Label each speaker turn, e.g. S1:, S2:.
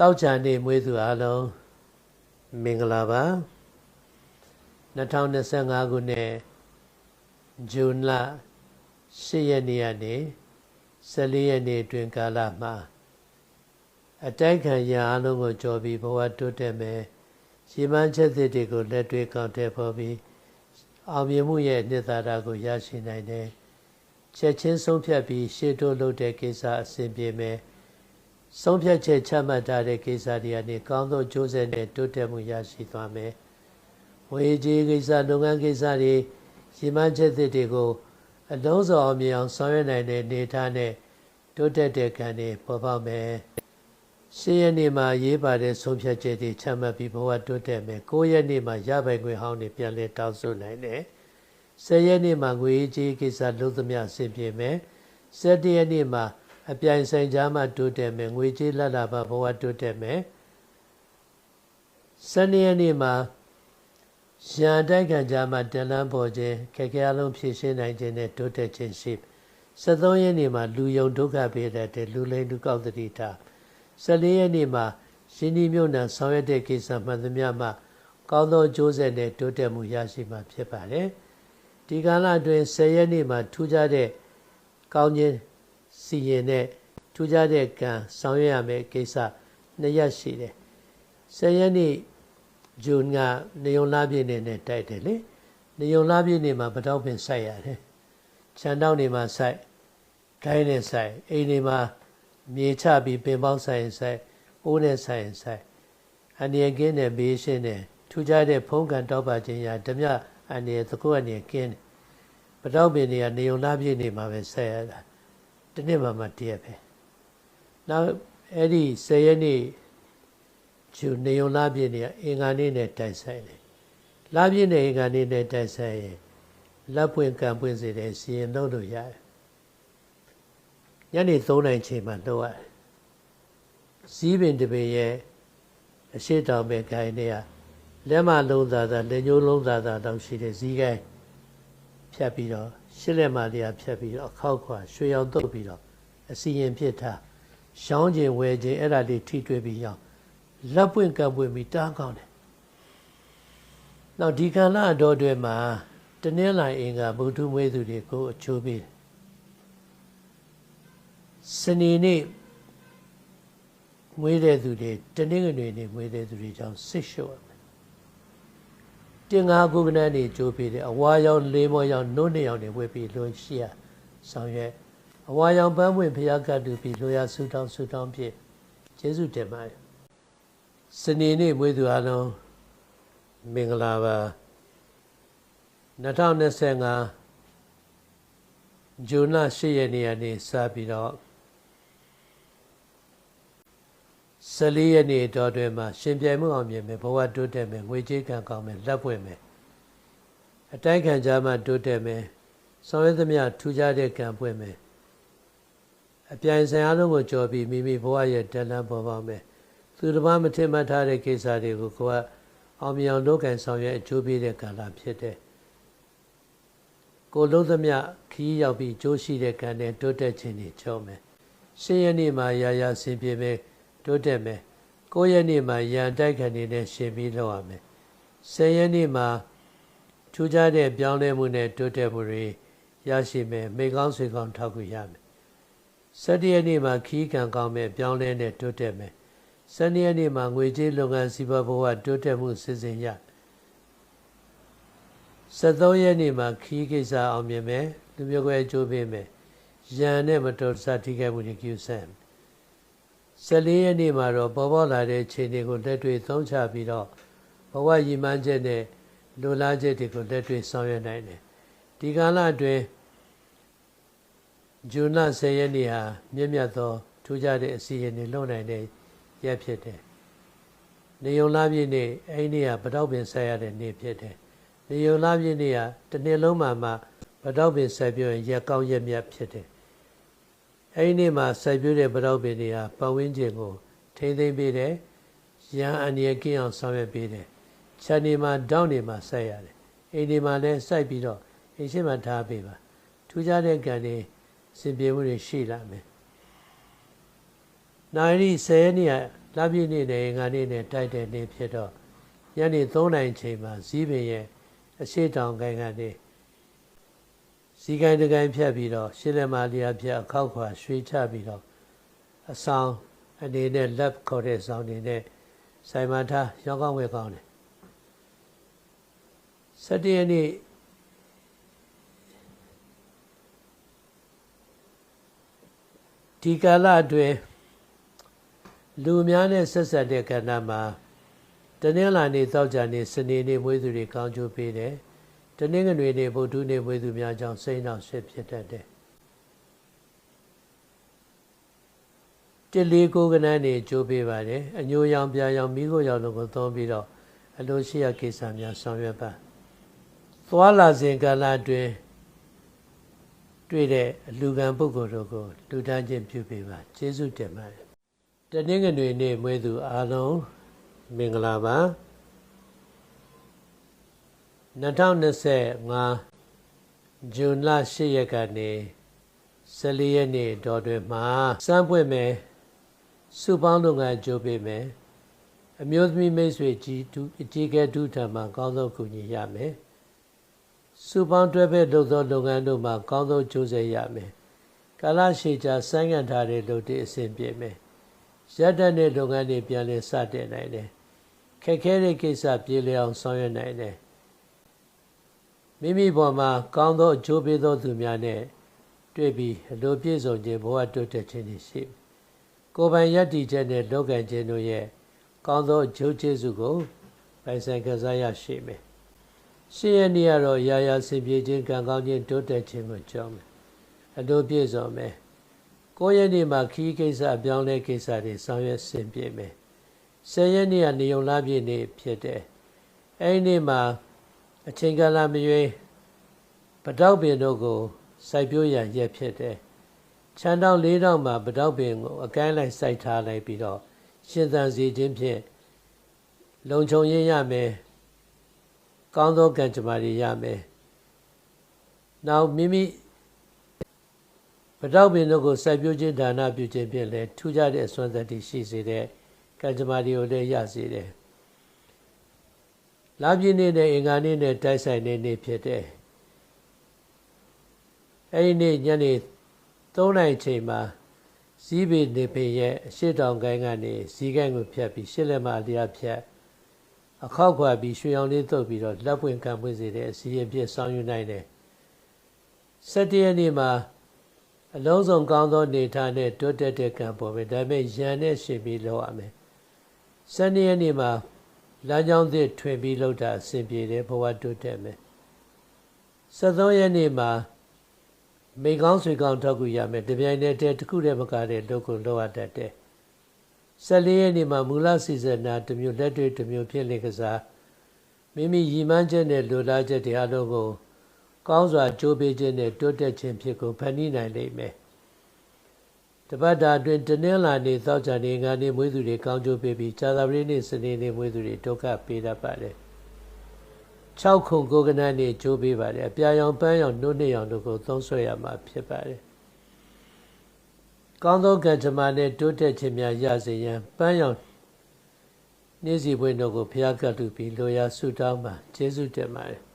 S1: တောက်ချာနေမွေးသူအလုံးမင်္ဂလာပါ2025ခုနှစ်ဇွန်လ10ရက်နေ့ကနေ14ရက်နေ့အတွင်းကာလမှာအတိုက်ခံရအလုံးကိုကြော်ပြီးဘဝတိုးတက်မယ်ရှင်းမှန်းချက်တွေကိုလက်တွေ့ကောက်တဲ့ပေါ်ပြီးအောင်မြင်မှုရဲ့နှစ်သာရကိုရရှိနိုင်တယ်ချက်ချင်းဆုံးဖြတ်ပြီးရှေ့တိုးလုပ်တဲ့ကိစ္စအဆင်ပြေမယ် ဆုံးဖြတ်ချက်ချမှတ်ထားတဲ့ကိစ္စတွေကနေကောင်းသောကြိုးစဲနဲ့တိုးတက်မှုရရှိသွားမယ်။ဝေကြီးကိစ္စလုပ်ငန်းကိစ္စတွေရည်မှန်းချက်တွေကိုအလုံးစုံအောင်မြင်အောင်ဆောင်ရွက်နိုင်တဲ့နေသားနဲ့တိုးတက်တဲ့ကံတွေပေါ်ပေါက်မယ်။ရှင်းရနေ့မှာရေးပါတဲ့ဆုံးဖြတ်ချက်တွေချမှတ်ပြီးဘဝတိုးတက်မယ်။၉ရက်နေ့မှာရပိုင်ခွင့်ဟောင်းတွေပြန်လည်တောင်းဆိုနိုင်တယ်။၁၀ရက်နေ့မှာငွေကြီးကိစ္စလုံးသမျှဆင်ပြေမယ်။၁၇ရက်နေ့မှာ အပြိုင်ဆိုင်ကြားမှာတိုးတက်မယ်ငွေကြေးလက်လာပါဘဝတိုးတက်မယ်စနေရက်နေ့မှာရန်တိုက်ခံကြားမှာတလန်းပေါ်ခြင်းခက်ခဲအလုံးဖြည့်ရှင်းနိုင်ခြင်းနဲ့တိုးတက်ခြင်းရှိ73ရက်နေ့မှာလူယုံဒုက္ခပေးတဲ့လူလိမ်လူကောက်တတိတာ14ရက်နေ့မှာရှင်ဒီမြို့နယ်ဆောင်ရွက်တဲ့ကိစ္စမှန်သမျှမှာကောင်းသောကြိုးဆက်နဲ့တိုးတက်မှုရရှိမှာဖြစ်ပါတယ်ဒီကာလအတွင်း10ရက်နေ့မှာထူးခြားတဲ့ကောင်းခြင်း စီရင်တဲ့ထူးခြားတဲ့ကံဆောင်ရွက်ရမယ့်ကိစ္စနှစ်ရက်ရှိတယ်။ဆယ်ရက်နေ့ဂျွန်ကနေုံလာပြည့်နေနဲ့တိုက်တယ်လေ။နေုံလာပြည့်နေမှာပတောက်ပင်စိုက်ရတယ်။ခြံတောက်နေမှာစိုက်ခိုင်းနေစိုက်အိမ်နေမှာမြေချပြီးပင်ပေါင်းဆိုင်ဆိုင်အိုးနဲ့ဆိုင်ဆိုင်အန္တရာယ်ကင်းတဲ့ဘေးရှင်းတဲ့ထူးခြားတဲ့ဖုံးကန်တောက်ပါခြင်းရာဓမြအန္တရာယ်သကုအန္တရာယ်ကင်းတယ်ပတောက်ပင်တွေကနေုံလာပြည့်နေမှာပဲဆက်ရတာ တနေ့မှမှတည့်ရပဲနောက်အဲ့ဒီ10ရက်နေ့ဂျူနေုံလာပြည့်နေအင်္ဂါနေ့နဲ့တိုက်ဆိုင်တယ်လာပြည့်နေအင်္ဂါနေ့နဲ့တိုက်ဆိုင်ရင်လက်ပွင့်ကံပွင့်စေတဲ့စီရင်လုပ်လို့ရတယ်ညနေ3နိုင်ချိန်မှလုပ်ရတယ်စည်းပင်တပင်ရဲ့အရှိတောင်ပဲခိုင်းနေရလက်မလုံးသားသားလက်ညှိုးလုံးသားသားတောင်ရှိတဲ့ဇီးကိုင်းဖြတ်ပြီးတော့ ရှစ်လက်မတရားဖြတ်ပြီးတော့အခောက်ခွာရွှေရောင်တုပ်ပြီးတော့အစီရင်ဖြစ်ထားရှောင်းခြင်းဝယ်ခြင်းအဲ့ဒါလေးထိတွေ့ပြီးရောလက်ပွင့်ကပ်ပွင့်ပြီးတားကောင်းတယ်။နောက်ဒီကံလအတော်တွေမှာတနင်္လာအင်္ဂါဗုဒ္ဓမွေးသူတွေကိုအချိုးပေးတယ်။စနေနေ့မွေးတဲ့သူတွေတနင်္ဂနွေနေ့မွေးတဲ့သူတွေကြောင့်ဆစ်လျှော့ တင်ငါကုကနန်းနေကြိုးပေးတယ်အဝါရောင်လေးမောရောင်နှုတ်နှစ်ရောင်တွေဝေပြီးလွန်ရှိရဆောင်ရွက်အဝါရောင်ပန်းပွင့်ဖျားကတ်တူပြီးလိုရဆူတောင်းဆူတောင်းဖြစ်ကျေးဇူးတင်ပါတယ်စနေနေ့မွေးသူအလုံးမင်္ဂလာပါ2025ဇွန်လ10ရက်နေ့ကနေစပြီးတော့ 14ရက်နေ့တော်တွင်မှာရှင်ပြိုင်မှုအောင်မြင်မယ်ဘဝတိုးတက်မယ်ငွေကြေးကံကောင်းမယ်လက်ပွင့်မယ်အတိုက်ခံကြမှာတိုးတက်မယ်ဆောင်ရွက်သမျှထူးခြားတဲ့ကံပွင့်မယ်အပြိုင်ဆိုင်အားလုံးကိုကြော်ပြီးမိမိဘဝရဲ့တလန်းပေါ်ပေါက်မယ်သူတစ်ပါးမထင်မှတ်ထားတဲ့ကိစ္စတွေကိုကိုယ်ကအောင်မြင်အောင်လုပ်ကံဆောင်ရွက်အကျိုးပေးတဲ့ကာလဖြစ်တယ်ကိုလုံးသမျှခီးရောက်ပြီးကြိုးရှိတဲ့ကံနဲ့တိုးတက်ခြင်းတွေကြောက်မယ်ရှင်းရနေ့မှာရာရာဆင်ပြေမယ် တိုးတက်မယ်9ရက်နေ့မှာရန်တိုက်ခံနေတဲ့ရှင်ပြီးလောက်ရမယ်10ရက်နေ့မှာထူးခြားတဲ့ပြောင်းလဲမှုနဲ့တိုးတက်မှုတွေရရှိမယ်မိကောင်းဆွေကောင်းထောက်ကူရမယ်17ရက်နေ့မှာခီးကံကောင်းမယ်ပြောင်းလဲနဲ့တိုးတက်မယ်12ရက်နေ့မှာငွေကြေးလုပ်ငန်းစီးပွားဘဝတိုးတက်မှုစီစဉ်ရ73ရက်နေ့မှာခီးကိစ္စအောင်မြင်မယ်လူမျိုးကွဲအကျိုးပေးမယ်ရန်နဲ့မတော်တဆထိခိုက်မှုတွေကျူဆန် 14ရက်နေ့မှာတော့ပေါ်ပေါ်လာတဲ့ခြေတွေကိုလက်တွေ့သုံးချပြီးတော့ဘဝရည်မှန်းချက်နဲ့လိုလားချက်တွေကိုလက်တွေ့ဆောင်ရွက်နိုင်တယ်ဒီကာလအတွင်းဇွန်လ10ရက်နေ့ဟာမြင့်မြတ်သောထူးခြားတဲ့အစီအစဉ်တွေလုပ်နိုင်တဲ့ရက်ဖြစ်တယ်နေုံလာပြည့်နေ့အဲ့ဒီနေ့ကပတောက်ပင်ဆက်ရတဲ့နေ့ဖြစ်တယ်နေုံလာပြည့်နေ့ကတစ်နှစ်လုံးမှာမှပတောက်ပင်ဆက်ပြောရင်ရက်ကောင်းရက်မြတ်ဖြစ်တယ် အဲဒီနေ့မှာစိုက်ပျိုးတဲ့ပတောက်ပင်တွေဟာပတ်ဝန်းကျင်ကိုထိမ့်သိမ့်ပေးတယ်ရန်အန္တရာယ်ကင်းအောင်ဆောင်ရွက်ပေးတယ်ခြံနေမှာတောင်းနေမှာစိုက်ရတယ်အိမ်ဒီမှာလည်းစိုက်ပြီးတော့အိမ်ရှိမှထားပေးပါထူးခြားတဲ့ကံတွေစင်ပြေမှုတွေရှိလာမယ်နိုင်ရီ10ရက်နေ့ကလလပြည့်နေ့နဲ့ငါနေ့နဲ့တိုက်တဲ့နေ့ဖြစ်တော့ညနေ3နိုင်ချိန်မှာဇီးပင်ရဲ့အရှိတောင်ကိုင်းကနေ ဇီးကိုင်းတကိုင်းဖြတ်ပြီးတော့ရှစ်လက်မာလျာဖြတ်အခောက်ခွာရွှေချပြီးတော့အဆောင်အနေနဲ့လက်ခေါ်တဲ့ဆောင်နေနဲ့ဆိုင်မထားရောင်းကောင်းဝယ်ကောင်းတယ်စတရနေ့ဒီကာလအတွင်းလူများနဲ့ဆက်ဆက်တဲ့ကဏ္ဍမှာတနင်္လာနေ့သောကြာနေ့စနေနေ့မွေးသူတွေကောင်းကျိုးပေးတယ် တနင်္ဂနွေနေ့ဗုဒ္ဓနေ့မွေးသူများကြောင့်စိတ်နှောက်ရှက်ဖြစ်တတ်တယ်တလေးကိုကနန်းနေကြိုးပေးပါတယ်အညိုရောင်ပြာရောင်မိခိုရောင်တို့ကိုသုံးပြီးတော့အလိုရှိရကိစ္စများဆောင်ရွက်ပါသွားလာစဉ်ကာလအတွင်းတွေ့တဲ့အလူကံပုဂ္ဂိုလ်တို့ကိုလူတန်းချင်းပြုပေးပါကျေးဇူးတင်ပါတယ်တနင်္ဂနွေနေ့မွေးသူအားလုံးမင်္ဂလာပါ 2025ဇွန်လ10ရက်ကနေ14ရက်နေ့တော်တွင်မှာစမ်းပွင့်မယ်စုပေါင်းလုပ်ငန်းကြိုးပေးမယ်အမျိုးသမီးမိတ်ဆွေကြီးတူအကြီးကဲဒုထံမှာကောင်းဆုံးကူညီရမယ်စုပေါင်းတွဲဖက်လုပ်သောလုပ်ငန်းတို့မှာကောင်းဆုံးကြိုးစားရမယ်ကာလရှည်ကြာဆိုင်းငံ့ထားတဲ့လုပ်တဲ့အဆင်ပြေမယ်ရက်တဲ့တဲ့လုပ်ငန်းတွေပြန်လည်စတင်နိုင်တယ်ခက်ခဲတဲ့ကိစ္စပြေလည်အောင်ဆောင်ရွက်နိုင်တယ် မိမိပေါ်မှာကောင်းသောအကျိုးပေးသောသူများနဲ့တွေ့ပြီးအလိုပြည့်စုံခြင်းဘဝတိုးတက်ခြင်းတွေရှိကိုယ်ပိုင်ယက်တီချက်နဲ့လောကခြင်းတို့ရဲ့ကောင်းသောအကျိုးကျေးဇူးကိုပိုင်ဆိုင်ကစားရရှိမယ်ရှင်းရနေရတော့ရာရာဆင်ပြေခြင်းကံကောင်းခြင်းတိုးတက်ခြင်းကိုကြောင်းမယ်အလိုပြည့်စုံမယ်ကိုယ့်ရဲ့နေ့မှာခီးကိစ္စအပြောင်းလဲကိစ္စတွေဆောင်ရွက်ဆင်ပြေမယ်ဆယ်ရက်နေ့ကနေုံလားပြည့်နေ့ဖြစ်တယ်အဲဒီနေ့မှာ အချိန်ကာလမရွေးပတောက်ပင်တို့ကိုစိုက်ပျိုးရန်ရက်ဖြစ်တယ်ချမ်းတောင်းလေးတောင်းမှာပတောက်ပင်ကိုအကဲလိုက်စိုက်ထားလိုက်ပြီးတော့ရှင်သန်စီခြင်းဖြင့်လုံခြုံရေးရမယ်ကောင်းသောကံကြမ္မာတွေရမယ်နောက်မိမိပတောက်ပင်တို့ကိုစိုက်ပျိုးခြင်းဒါနပြုခြင်းဖြင့်လည်းထူးခြားတဲ့အစွမ်းသတ္တိရှိစေတဲ့ကံကြမ္မာတွေကိုလည်းရစေတယ် လာပြည့်နေ့နဲ့အင်္ဂါနေ့နဲ့တိုက်ဆိုင်နေနေ့ဖြစ်တယ်အဲဒီနေ့ညနေ3နိုင်ချိန်မှာဇီးပေနေပေရဲ့အရှိတောင်ကိုင်းကနေဇီးကိုင်းကိုဖြတ်ပြီးရှစ်လက်မအလျားဖြတ်အခောက်ခွာပြီးရွှေရောင်လေးတုပ်ပြီးတော့လက်ပွင့်ကံပွင့်စေတဲ့အစီအပြည့်ဆောင်ယူနိုင်တယ်။၁၇ရက်နေ့မှာအလုံးစုံကောင်းသောနေထားနဲ့တိုးတက်တဲ့ကံပေါ်ပဲဒါပေမဲ့ရန်နဲ့ရှင်ပြီးလောက်ရမယ်။၁၂ရက်နေ့မှာ လမ်းကြောင်းသစ်ထွင်ပြီးလောက်တာအဆင်ပြေတယ်ဘဝတိုးတက်မယ်။၁၃ရက်နေ့မှာမိကောင်းဆွေကောင်းထောက်ကူရမယ်တပြိုင်တည်းတည်းတစ်ခုတည်းမကတဲ့လုပ်ကိုလုပ်ရတတ်တယ်14ရက်နေ့မှာမူလစီစနာတစ်မျိုးလက်တွေ့တစ်မျိုးဖြစ်လေကစားမိမိရည်မှန်းချက်နဲ့လိုလားချက်တွေအလုံးကိုကောင်းစွာကြိုးပေးခြင်းနဲ့တိုးတက်ခြင်းဖြစ်ကိုဖန်တီးနိုင်လိမ့်မယ် တပတ်တာအတွင်းတနင်္လာနေ့သောကြာနေ့ငါနေ့မွေးသူတွေကောင်းကျိုးပေးပြီးဇာတာပတိနေ့စနေနေ့မွေးသူတွေဒုက္ခပေးတတ်ပါတယ်6ခုကိုကနန်းနေကြိုးပေးပါတယ်အပြာရောင်ပန်းရောင်နှုတ်နှစ်ရောင်တို့ကိုသုံးဆွဲရမှာဖြစ်ပါတယ်ကောင်းသောကံကြမ္မာနဲ့တိုးတက်ခြင်းများရစေရန်ပန်းရောင်နေ့စီပွင့်တို့ကိုဖျားကပ်တူပြီးလိုရာဆုတောင်းပါကျေးဇူးတင်ပါတယ်